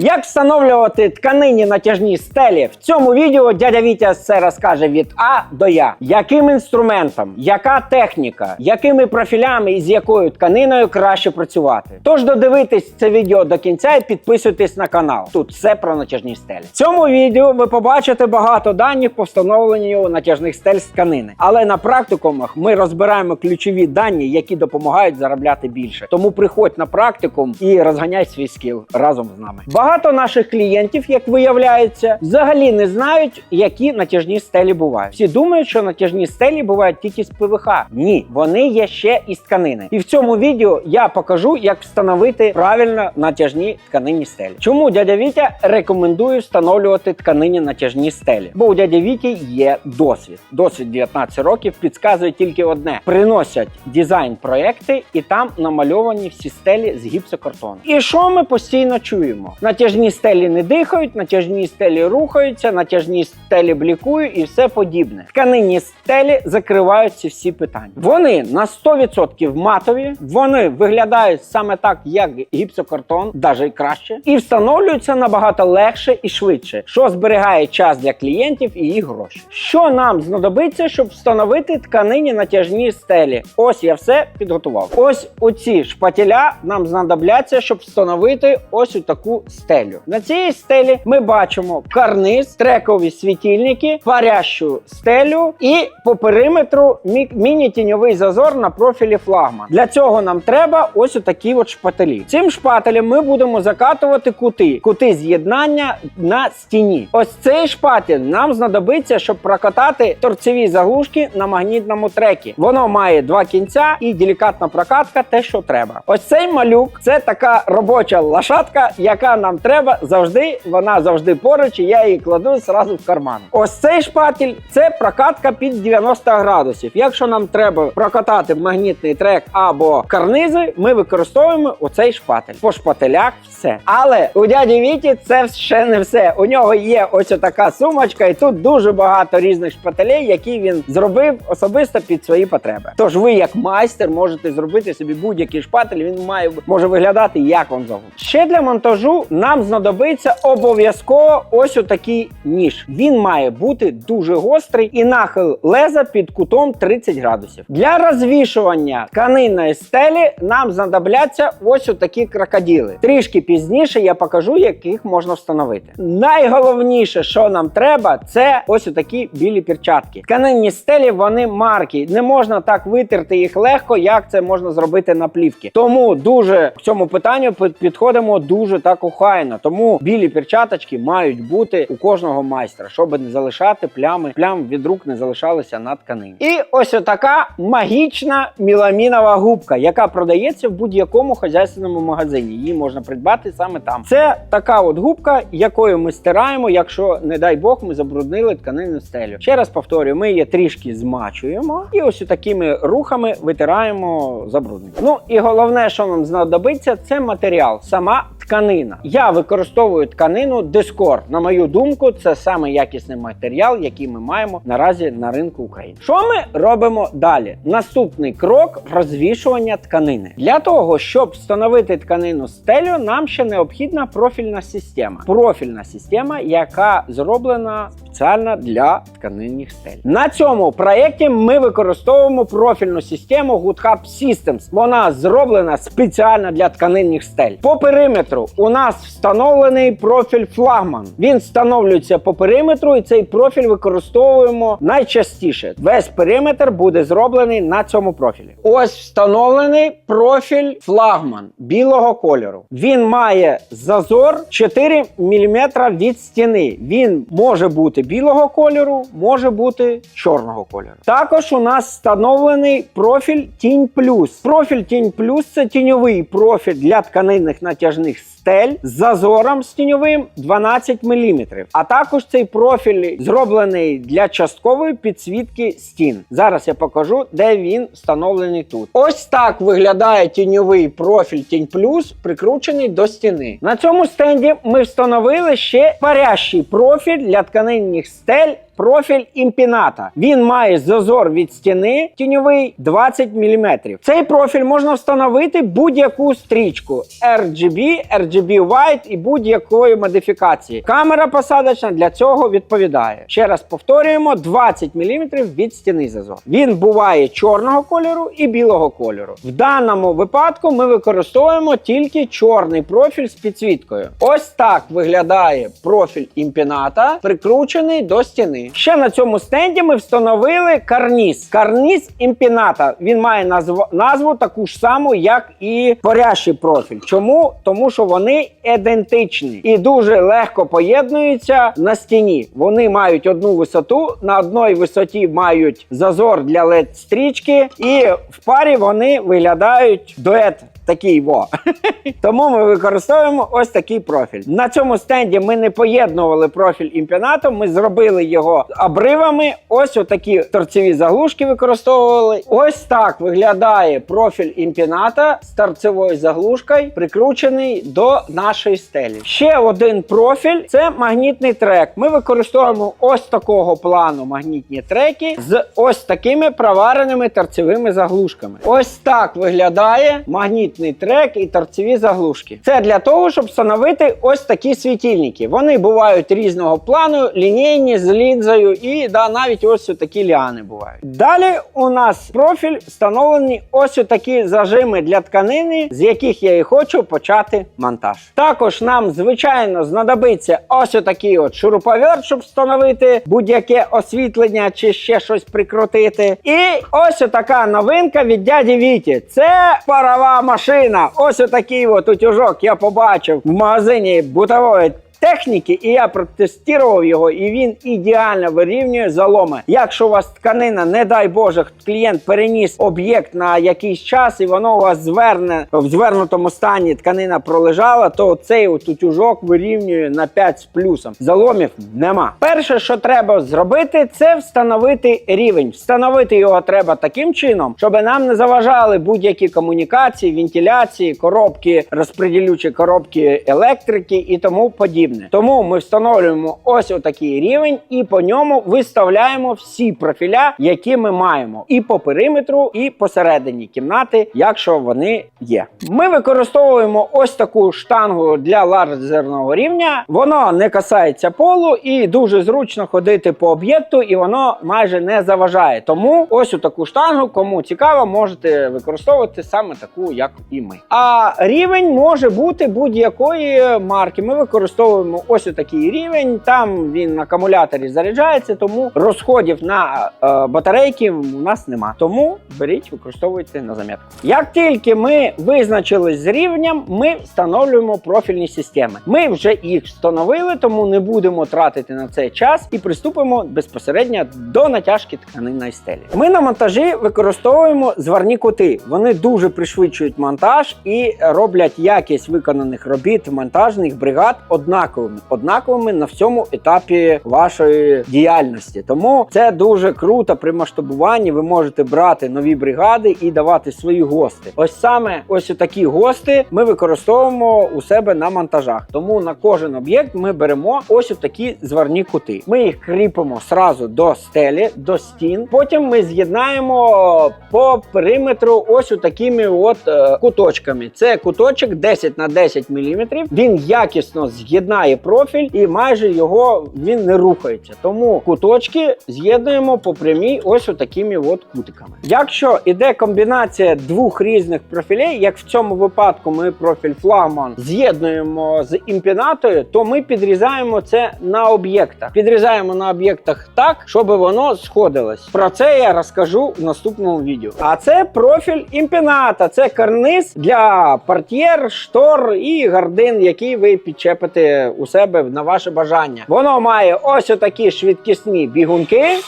Як встановлювати тканині натяжні стелі? В цьому відео дядя Вітя все розкаже від А до Я. Яким інструментом, яка техніка, якими профілями і з якою тканиною краще працювати. Тож додивитись це відео до кінця і підписуйтесь на канал. Тут все про натяжні стелі. В цьому відео ви побачите багато даних по встановленню натяжних стель з тканини. Але на практикумах ми розбираємо ключові дані, які допомагають заробляти більше. Тому приходь на практикум і розганяй свій скіл разом з нами. Багато наших клієнтів, як виявляється, взагалі не знають, які натяжні стелі бувають. Всі думають, що натяжні стелі бувають тільки з ПВХ. Ні, вони є ще із тканини. І в цьому відео я покажу, як встановити правильно натяжні тканинні стелі. Чому дядя Вітя рекомендує встановлювати тканині натяжні стелі? Бо у дяді Віті є досвід. Досвід 19 років підказує тільки одне: приносять дизайн проекти, і там намальовані всі стелі з гіпсокартону. І що ми постійно чуємо? Натяжні стелі не дихають, натяжні стелі рухаються, натяжні стелі блікують і все подібне. Тканинні стелі закривають ці всі питання. Вони на 100% матові, вони виглядають саме так, як гіпсокартон, навіть краще, і встановлюються набагато легше і швидше, що зберігає час для клієнтів і їх гроші. Що нам знадобиться, щоб встановити тканині натяжні стелі? Ось я все підготував. Ось оці шпателя нам знадобляться, щоб встановити ось у таку. На цій стелі ми бачимо карниз, трекові світильники, парящу стелю і по периметру мі- міні-тіньовий зазор на профілі флагман. Для цього нам треба ось отакі от шпателі. Цим шпателем ми будемо закатувати кути, кути з'єднання на стіні. Ось цей шпатель нам знадобиться, щоб прокатати торцеві заглушки на магнітному трекі. Воно має два кінця і делікатна прокатка, те, що треба. Ось цей малюк це така робоча лошадка, яка нам треба завжди. Вона завжди поруч, і я її кладу зразу в карман. Ось цей шпатель це прокатка під 90 градусів. Якщо нам треба прокатати магнітний трек або карнизи, ми використовуємо оцей шпатель. По шпателях все. Але у дяді Віті це ще не все. У нього є ось така сумочка, і тут дуже багато різних шпателей, які він зробив особисто під свої потреби. Тож ви, як майстер, можете зробити собі будь-який шпатель. Він має може виглядати як вам завгодно. Ще для монтажу нам знадобиться обов'язково ось отакий ніж. Він має бути дуже гострий і нахил леза під кутом 30 градусів. Для розвішування тканинної стелі нам знадобляться ось отакі крокоділи. Трішки пізніше я покажу, яких можна встановити. Найголовніше, що нам треба, це ось отакі білі перчатки. Тканинні стелі вони марки. Не можна так витерти їх легко, як це можна зробити на плівки. Тому дуже в цьому питанню підходимо дуже так охайно. Тому білі перчаточки мають бути у кожного майстра, щоб не залишати плями, плям від рук не залишалися на тканині. І ось така магічна міламінова губка, яка продається в будь-якому хазяйственному магазині. Її можна придбати саме там. Це така от губка, якою ми стираємо, якщо, не дай Бог, ми забруднили тканинну стелю. Ще раз повторюю, ми її трішки змачуємо і ось такими рухами витираємо забруднення. Ну і головне, що нам знадобиться, це матеріал, сама тканина. Я використовую тканину Дискор. На мою думку, це саме якісний матеріал, який ми маємо наразі на ринку України. Що ми робимо далі? Наступний крок розвішування тканини. Для того, щоб встановити тканину стелю, нам ще необхідна профільна система. Профільна система, яка зроблена спеціально для тканинних стель. На цьому проєкті ми використовуємо профільну систему GoodHub Systems. Вона зроблена спеціально для тканинних стель. По периметру у нас встановлений профіль флагман. Він встановлюється по периметру, і цей профіль використовуємо найчастіше. Весь периметр буде зроблений на цьому профілі. Ось встановлений профіль флагман білого кольору. Він має зазор 4 мм від стіни. Він може бути білого кольору, може бути чорного кольору. Також у нас встановлений профіль Тінь Плюс. Профіль Тінь Плюс це тіньовий профіль для тканинних натяжних стель з зазором з тіньовим 12 мм. А також цей профіль зроблений для часткової підсвітки стін. Зараз я покажу, де він встановлений тут. Ось так виглядає тіньовий профіль Тінь Плюс, прикручений до стіни. На цьому стенді ми встановили ще парящий профіль для тканинних стель профіль імпіната. Він має зазор від стіни тіньовий 20 мм. Цей профіль можна встановити будь-яку стрічку RGB, RGB White і будь-якої модифікації. Камера посадочна для цього відповідає. Ще раз повторюємо: 20 мм від стіни зазор. Він буває чорного кольору і білого кольору. В даному випадку ми використовуємо тільки чорний профіль з підсвіткою. Ось так виглядає профіль імпіната, прикручений до стіни. Ще на цьому стенді ми встановили карніз. Карніз імпіната. Він має назву, назву таку ж саму, як і порящий профіль. Чому? Тому що вони ідентичні і дуже легко поєднуються на стіні. Вони мають одну висоту, на одній висоті мають зазор для led стрічки, і в парі вони виглядають дует. Такий во. Тому ми використовуємо ось такий профіль. На цьому стенді ми не поєднували профіль імпінатом, ми зробили його обривами. Ось отакі торцеві заглушки використовували. Ось так виглядає профіль імпіната з торцевою заглушкою, прикручений до нашої стелі. Ще один профіль це магнітний трек. Ми використовуємо ось такого плану магнітні треки з ось такими провареними торцевими заглушками. Ось так виглядає магнітний трек і торцеві заглушки. Це для того, щоб встановити ось такі світильники. Вони бувають різного плану, лінійні з лінзою, і да, навіть ось такі ліани бувають. Далі у нас профіль встановлені ось такі зажими для тканини, з яких я і хочу почати монтаж. Також нам, звичайно, знадобиться ось такий от шуруповерт, щоб встановити будь-яке освітлення чи ще щось прикрутити. І ось така новинка від дяді Віті. Це парова машина. Ось такий от утюжок я побачив в магазині бутової. Техніки, і я протестував його, і він ідеально вирівнює заломи. Якщо у вас тканина, не дай Боже, клієнт переніс об'єкт на якийсь час, і воно у вас зверне в звернутому стані тканина пролежала, то цей от утюжок вирівнює на 5 з плюсом. Заломів нема. Перше, що треба зробити, це встановити рівень. Встановити його треба таким чином, щоб нам не заважали будь-які комунікації, вентиляції, коробки, розподілючі коробки електрики і тому подібне. Тому ми встановлюємо ось отакий рівень, і по ньому виставляємо всі профіля, які ми маємо, і по периметру, і посередині кімнати, якщо вони є. Ми використовуємо ось таку штангу для лазерного рівня. Воно не касається полу і дуже зручно ходити по об'єкту, і воно майже не заважає. Тому ось таку штангу, кому цікаво, можете використовувати саме таку, як і ми. А рівень може бути будь-якої марки. Ми використовуємо ось такий рівень. Там він на акумуляторі заряджається, тому розходів на е, батарейки у нас нема. Тому беріть, використовуйте на замітку. Як тільки ми визначились з рівнем, ми встановлюємо профільні системи. Ми вже їх встановили, тому не будемо тратити на це час і приступимо безпосередньо до натяжки тканинної стелі. Ми на монтажі використовуємо зварні кути. Вони дуже пришвидшують монтаж і роблять якість виконаних робіт монтажних бригад однаковими, однаковими на всьому етапі вашої діяльності. Тому це дуже круто при масштабуванні. Ви можете брати нові бригади і давати свої гости. Ось саме ось такі гости ми використовуємо у себе на монтажах. Тому на кожен об'єкт ми беремо ось такі зварні кути. Ми їх кріпимо сразу до стелі, до стін. Потім ми з'єднаємо по периметру ось такими от е, куточками. Це куточок 10 на 10 мм. Він якісно з'єднає профіль і майже його він не рухається. Тому куточки з'єднуємо по прямій ось такими от кутиками. Якщо іде комбінація двох різних профілей, як в цьому випадку ми профіль флагман з'єднуємо з імпінатою, то ми підрізаємо це на об'єктах. Підрізаємо на об'єктах так, щоб воно сходилось. Про це я розкажу в наступному відео. А це профіль імпіната, це карниз для портьєр, штор і гардин, які ви підчепите у себе на ваше бажання. Воно має ось такі швидкісні бігунки.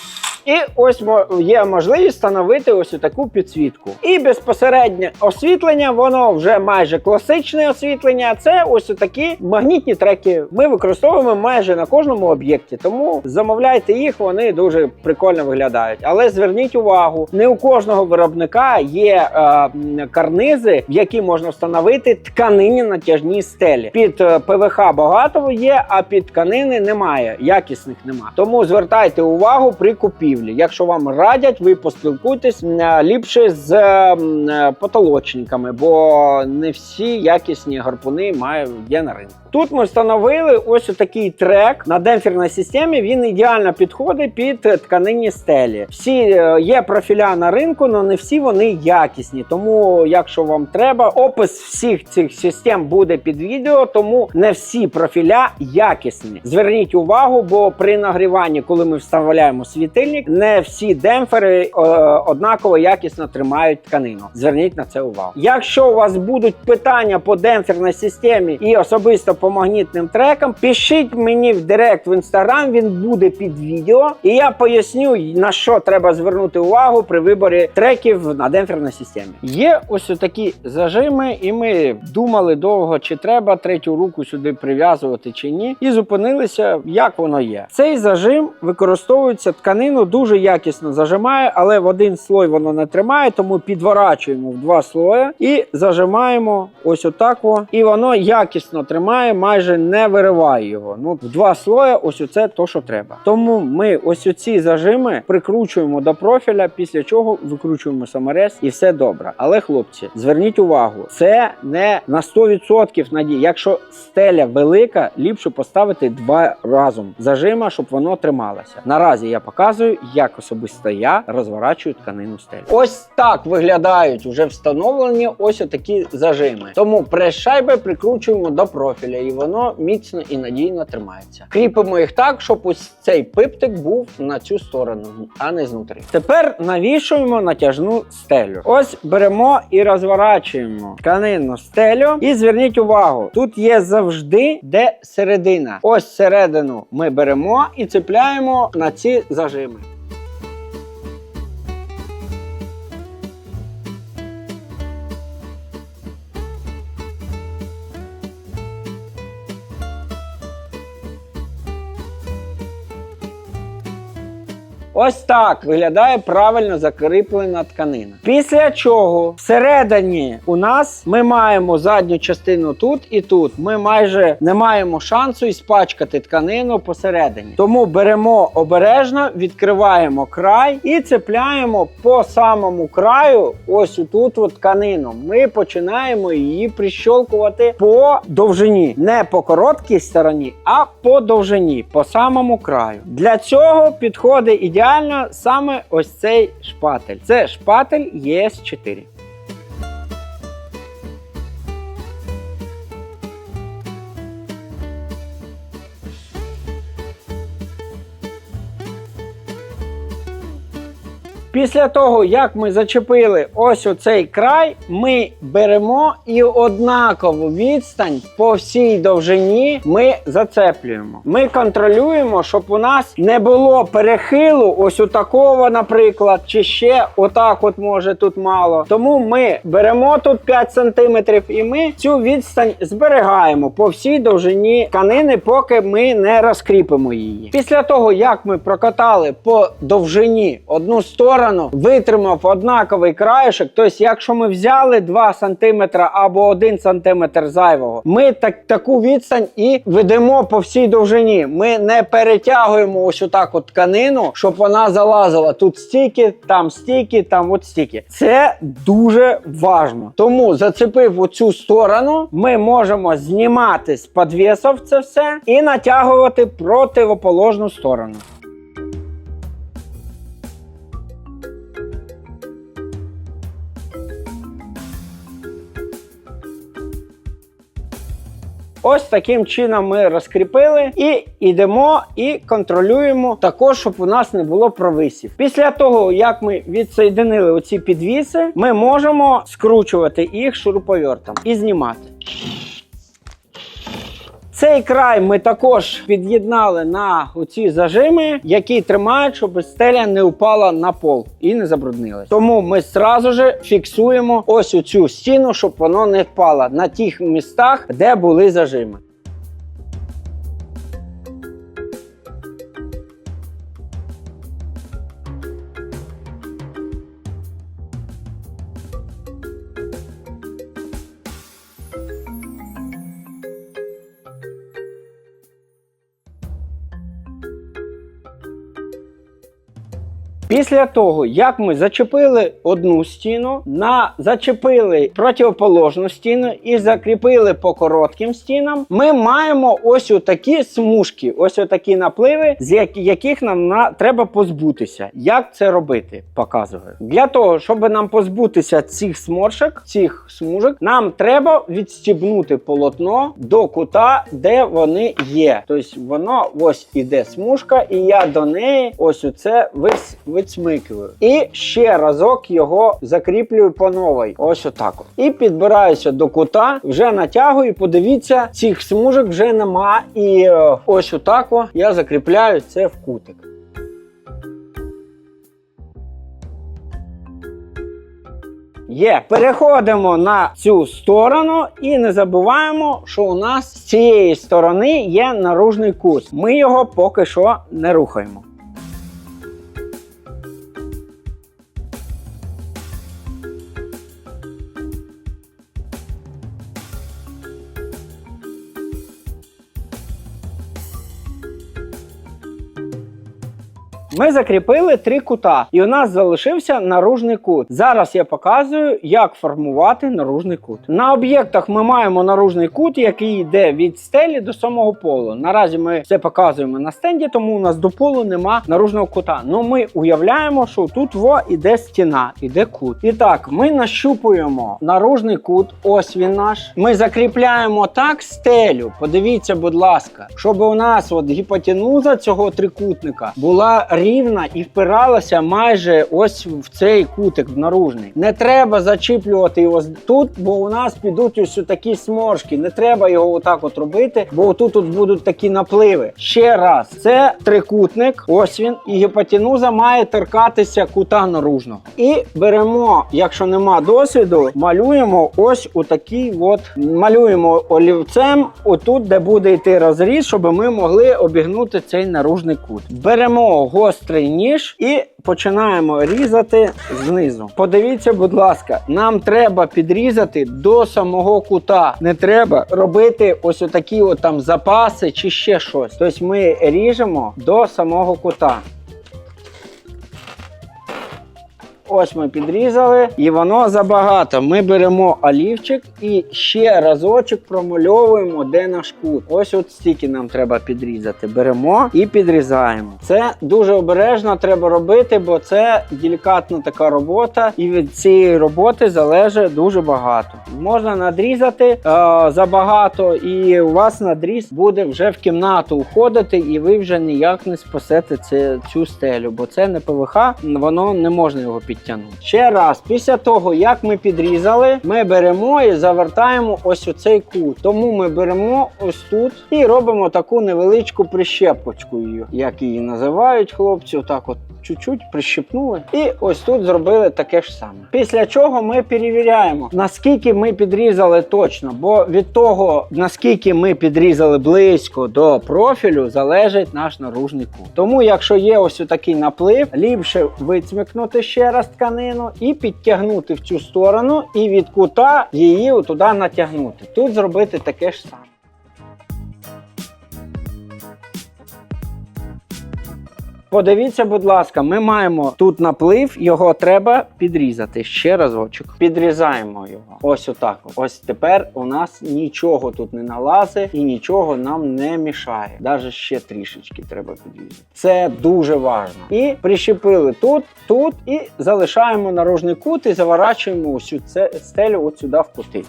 І ось є можливість встановити ось таку підсвітку. І безпосереднє освітлення, воно вже майже класичне освітлення. Це ось такі магнітні треки. Ми використовуємо майже на кожному об'єкті. Тому замовляйте їх, вони дуже прикольно виглядають. Але зверніть увагу, не у кожного виробника є е, карнизи, в які можна встановити тканині натяжні стелі. Під е, ПВХ багато є, а під тканини немає. Якісних немає. Тому звертайте увагу при купівлі. Якщо вам радять, ви поспілкуйтесь ліпше з е, потолочниками, бо не всі якісні гарпуни мають є на ринку. Тут ми встановили ось такий трек на демпферній системі. Він ідеально підходить під тканинні стелі. Всі е, є профіля на ринку, але не всі вони якісні. Тому, якщо вам треба, опис всіх цих систем буде під відео, тому не всі профіля якісні. Зверніть увагу, бо при нагріванні, коли ми вставляємо світильник, не всі демпфери е, однаково якісно тримають тканину. Зверніть на це увагу. Якщо у вас будуть питання по демпферній системі і особисто по магнітним трекам, пишіть мені в директ в інстаграм. Він буде під відео, і я поясню на що треба звернути увагу при виборі треків на демпферній системі. Є ось такі зажими, і ми думали довго, чи треба третю руку сюди прив'язувати чи ні, і зупинилися, як воно є. Цей зажим використовується тканину, дуже якісно зажимає, але в один слой воно не тримає, тому підворачуємо в два слої і зажимаємо ось отак. І воно якісно тримає, майже не вириває його. Ну, в два слої, ось оце то, що треба. Тому ми ось оці зажими прикручуємо до профіля, після чого викручуємо саморез і все добре. Але хлопці, зверніть увагу, це не на 100% надії. Якщо стеля велика, ліпше поставити два разом зажима, щоб воно трималося. Наразі я показую, як особисто я розворачую тканину стелі. Ось так виглядають вже встановлені ось такі зажими. Тому прес-шайби прикручуємо до профіля, і воно міцно і надійно тримається. Кріпимо їх так, щоб ось цей пиптик був на цю сторону, а не знутрі. Тепер навішуємо натяжну стелю. Ось беремо і розворачуємо тканинну стелю. І зверніть увагу, тут є завжди де середина. Ось середину ми беремо і цепляємо на ці зажими. Ось так виглядає правильно закріплена тканина. Після чого всередині у нас ми маємо задню частину тут і тут. Ми майже не маємо шансу іспачкати тканину посередині. Тому беремо обережно, відкриваємо край і цепляємо по самому краю, ось тут от тканину. Ми починаємо її прищолкувати по довжині, не по короткій стороні, а по довжині, по самому краю. Для цього підходить ідеально саме ось цей шпатель. Це шпатель ЄС4. Після того, як ми зачепили ось оцей край, ми беремо і однакову відстань по всій довжині ми зацеплюємо. Ми контролюємо, щоб у нас не було перехилу, ось у такого, наприклад, чи ще отак, от може тут мало. Тому ми беремо тут 5 см і ми цю відстань зберігаємо по всій довжині тканини, поки ми не розкріпимо її. Після того, як ми прокатали по довжині одну сторону, витримав однаковий краєшок. Тобто, якщо ми взяли 2 см або 1 см зайвого, ми так, таку відстань і ведемо по всій довжині. Ми не перетягуємо ось отак от тканину, щоб вона залазила. Тут стільки, там стільки, там от стільки. Це дуже важно. Тому зацепив оцю сторону, ми можемо знімати з підвісів це все і натягувати противоположну сторону. Ось таким чином ми розкріпили і йдемо і контролюємо також, щоб у нас не було провисів. Після того, як ми відсоєдинили оці підвіси, ми можемо скручувати їх шуруповертом і знімати. Цей край ми також під'єднали на оці зажими, які тримають, щоб стеля не впала на пол і не забруднилась. Тому ми зразу ж фіксуємо ось оцю стіну, щоб воно не впало на тих містах, де були зажими. Після того, як ми зачепили одну стіну, на зачепили противоположну стіну і закріпили по коротким стінам, ми маємо ось отакі смужки, ось отакі напливи, з як- яких нам на, треба позбутися. Як це робити? Показую. Для того, щоб нам позбутися цих сморшок, цих смужок, нам треба відстібнути полотно до кута, де вони є. Тобто воно ось іде смужка, і я до неї ось оце вис, висмикую. І ще разок його закріплюю по новій. Ось отак. От. І підбираюся до кута, вже натягую. Подивіться, цих смужок вже нема. І е, ось отак я закріпляю це в кутик. Є, переходимо на цю сторону і не забуваємо, що у нас з цієї сторони є наружний кут. Ми його поки що не рухаємо. Ми закріпили три кута, і у нас залишився наружний кут. Зараз я показую, як формувати наружний кут. На об'єктах ми маємо наружний кут, який йде від стелі до самого полу. Наразі ми все показуємо на стенді, тому у нас до полу нема наружного кута. Ну ми уявляємо, що тут во іде стіна, іде кут. І так, ми нащупуємо наружний кут. Ось він наш. Ми закріпляємо так стелю. Подивіться, будь ласка, щоб у нас от гіпотенуза цього трикутника була рівна і впиралася майже ось в цей кутик в наружний. Не треба зачіплювати його тут, бо у нас підуть ось такі сморшки. Не треба його отак от робити, бо тут от будуть такі напливи. Ще раз, це трикутник, ось він, і гіпотенуза має торкатися кута наружного. І беремо, якщо нема досвіду, малюємо ось у такий от малюємо олівцем, отут, де буде йти розріз, щоб ми могли обігнути цей наружний кут. Беремо гострий ніж і починаємо різати знизу. Подивіться, будь ласка, нам треба підрізати до самого кута. Не треба робити ось такі от там запаси чи ще щось. Тобто ми ріжемо до самого кута. Ось ми підрізали, і воно забагато. Ми беремо олівчик і ще разочок промальовуємо, де наш кут. Ось от стільки нам треба підрізати. Беремо і підрізаємо. Це дуже обережно треба робити, бо це делікатна така робота, і від цієї роботи залежить дуже багато. Можна надрізати е, забагато, і у вас надріз буде вже в кімнату уходити, і ви вже ніяк не спасете це, цю стелю, бо це не ПВХ, воно не можна його підтягнути. Ще раз, після того, як ми підрізали, ми беремо і завертаємо ось у цей кут. Тому ми беремо ось тут і робимо таку невеличку прищепочку, її, як її називають хлопці. Отак от чуть-чуть прищепнули. І ось тут зробили таке ж саме. Після чого ми перевіряємо, наскільки ми підрізали точно, бо від того, наскільки ми підрізали близько до профілю, залежить наш наружний кут. Тому, якщо є ось такий наплив, ліпше вицмикнути ще раз тканину і підтягнути в цю сторону, і від кута її туди натягнути. Тут зробити таке ж саме. Подивіться, будь ласка, ми маємо тут наплив, його треба підрізати ще разочок. Підрізаємо його. Ось отак. Ось тепер у нас нічого тут не налазить і нічого нам не мішає. Навіть ще трішечки треба підрізати. Це дуже важливо. І прищепили тут, тут і залишаємо наружний кут і заворачуємо усю це стелю от сюди в кути.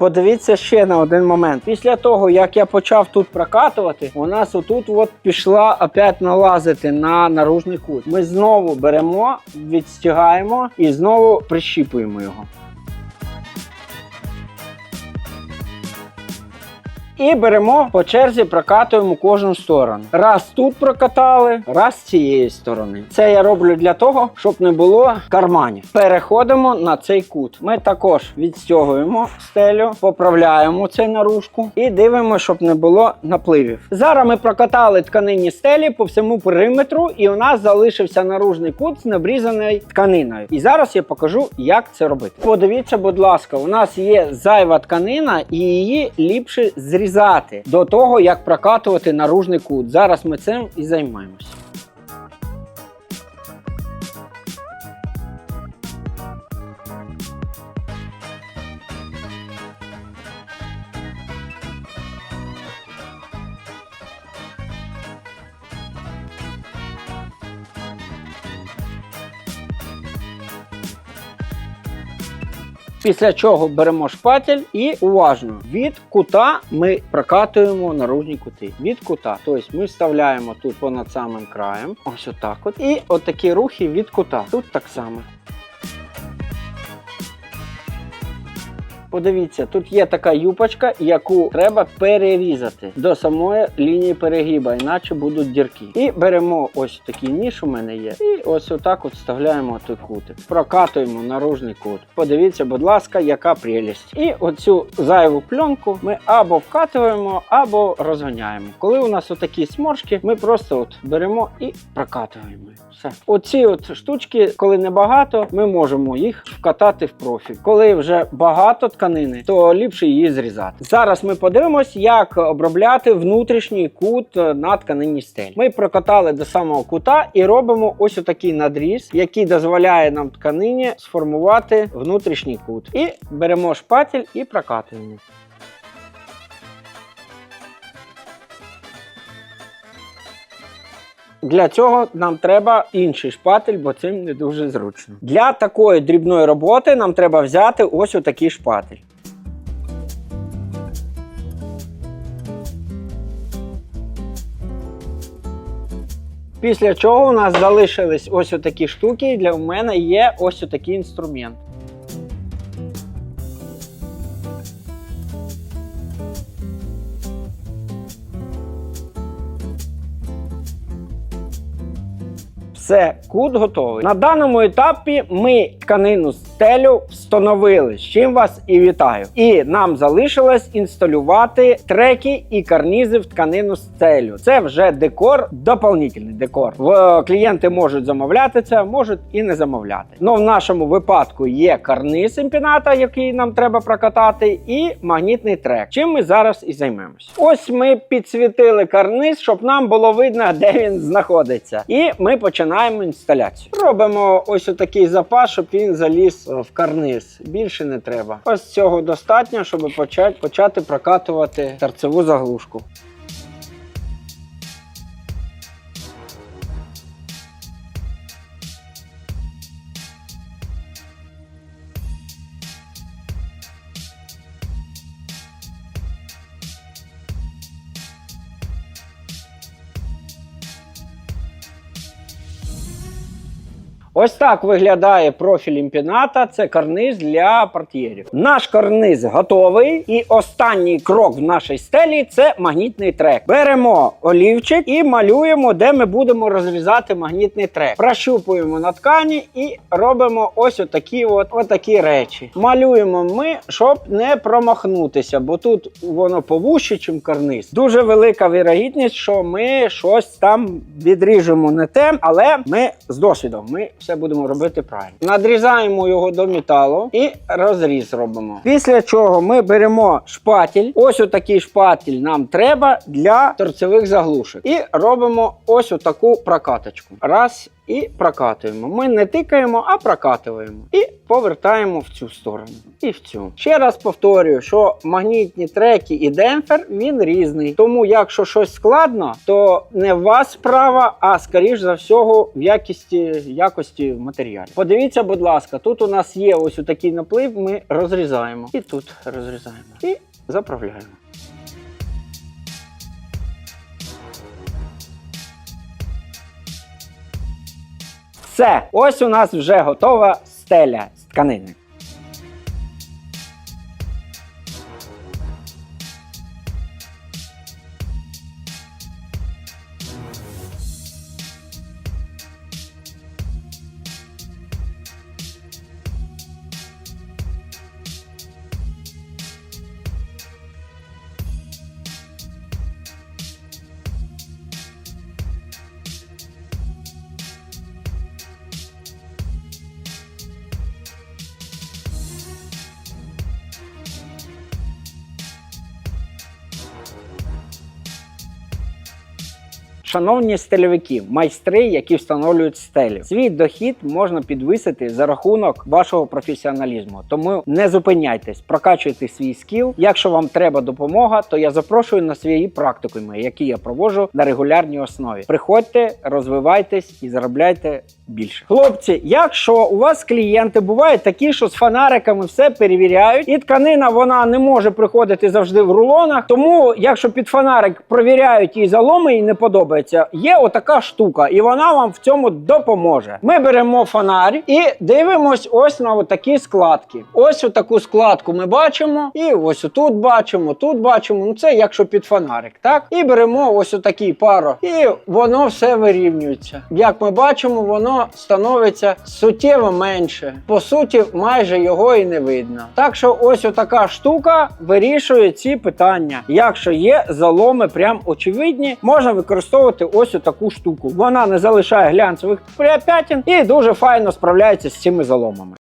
Подивіться ще на один момент. Після того, як я почав тут прокатувати, у нас отут от пішла опять налазити на наружний кут. Ми знову беремо, відстягаємо і знову прищіпуємо його. І беремо по черзі, прокатуємо кожну сторону. Раз тут прокатали, раз з цієї сторони. Це я роблю для того, щоб не було карманів. Переходимо на цей кут. Ми також відстягуємо стелю, поправляємо цей наружку і дивимося, щоб не було напливів. Зараз ми прокатали тканинні стелі по всьому периметру, і у нас залишився наружний кут з набрізаною тканиною. І зараз я покажу, як це робити. Подивіться, будь ласка, у нас є зайва тканина, і її ліпше зрізати до того, як прокатувати наружний кут. Зараз ми цим і займаємося. Після чого беремо шпатель і уважно від кута ми прокатуємо наружні кути. Від кута. Тобто ми вставляємо тут понад самим краєм. Ось отак от. І отакі рухи від кута. Тут так само. Подивіться, тут є така юпочка, яку треба перерізати до самої лінії перегиба, іначе будуть дірки. І беремо ось такий ніж у мене є. І ось отак от вставляємо той кутик. Прокатуємо наружний кут. Подивіться, будь ласка, яка прелість. І оцю зайву пленку ми або вкатуємо, або розганяємо. Коли у нас отакі сморшки, ми просто от беремо і прокатуємо. Все. Оці от штучки, коли небагато, ми можемо їх вкатати в профіль. Коли вже багато тканини, то ліпше її зрізати. Зараз ми подивимось, як обробляти внутрішній кут е, на тканині стелі. Ми прокатали до самого кута і робимо ось отакий надріз, який дозволяє нам тканині сформувати внутрішній кут. І беремо шпатель і прокатуємо. Для цього нам треба інший шпатель, бо цим не дуже зручно. Для такої дрібної роботи нам треба взяти ось отакий шпатель. Після чого у нас залишились ось отакі штуки, і для мене є ось отакий інструмент. Все, кут готовий. На даному етапі ми тканину стелю встановили, з чим вас і вітаю. І нам залишилось інсталювати треки і карнізи в тканину стелю. Це вже декор, доповнительний декор. В клієнти можуть замовляти це, можуть і не замовляти. Ну в нашому випадку є карниз імпіната, який нам треба прокатати, і магнітний трек. Чим ми зараз і займемось. Ось ми підсвітили карниз, щоб нам було видно, де він знаходиться. І ми починаємо інсталяцію. Робимо ось отакий запас, щоб він заліз в карниз. Більше не треба. Ось цього достатньо, щоб почати, почати прокатувати торцеву заглушку. Ось так виглядає профіль імпіната. Це карниз для портьєрів. Наш карниз готовий. І останній крок в нашій стелі це магнітний трек. Беремо олівчик і малюємо, де ми будемо розрізати магнітний трек. Прощупуємо на ткані і робимо ось отакі от отакі речі. Малюємо ми, щоб не промахнутися, бо тут воно повуще, ніж карниз. Дуже велика вірогідність, що ми щось там відріжемо не те, але ми з досвідом. Ми все будемо робити правильно. Надрізаємо його до металу і розріз робимо. Після чого ми беремо шпатель. Ось отакий шпатель нам треба для торцевих заглушок. І робимо ось отаку прокаточку. Раз. І прокатуємо. Ми не тикаємо, а прокатуємо. І повертаємо в цю сторону. І в цю. Ще раз повторюю, що магнітні треки і демпфер він різний. Тому, якщо щось складно, то не в вас справа, а скоріш за всього в якості, якості матеріалів. Подивіться, будь ласка, тут у нас є ось такий наплив, ми розрізаємо. І тут розрізаємо. І заправляємо. Все, ось у нас вже готова стеля з тканини. Шановні стельовики, майстри, які встановлюють стелі, свій дохід можна підвисити за рахунок вашого професіоналізму. Тому не зупиняйтесь, прокачуйте свій скіл. Якщо вам треба допомога, то я запрошую на свої практикуми, які я проводжу на регулярній основі. Приходьте, розвивайтесь і заробляйте більше. Хлопці, якщо у вас клієнти бувають такі, що з фонариками все перевіряють, і тканина вона не може приходити завжди в рулонах. Тому, якщо під фонарик провіряють і заломи, і не подобається, є отака штука, і вона вам в цьому допоможе. Ми беремо фонарик і дивимось ось на такі складки. Ось отаку складку ми бачимо, і ось тут бачимо, тут бачимо. Ну це якщо під фонарик, так? І беремо ось отакий паро, і воно все вирівнюється. Як ми бачимо, воно становиться суттєво менше. По суті, майже його і не видно. Так що ось отака штука вирішує ці питання. Якщо є заломи, прям очевидні, можна використовувати ось таку штуку. Вона не залишає глянцевих п'ятін і дуже файно справляється з цими заломами.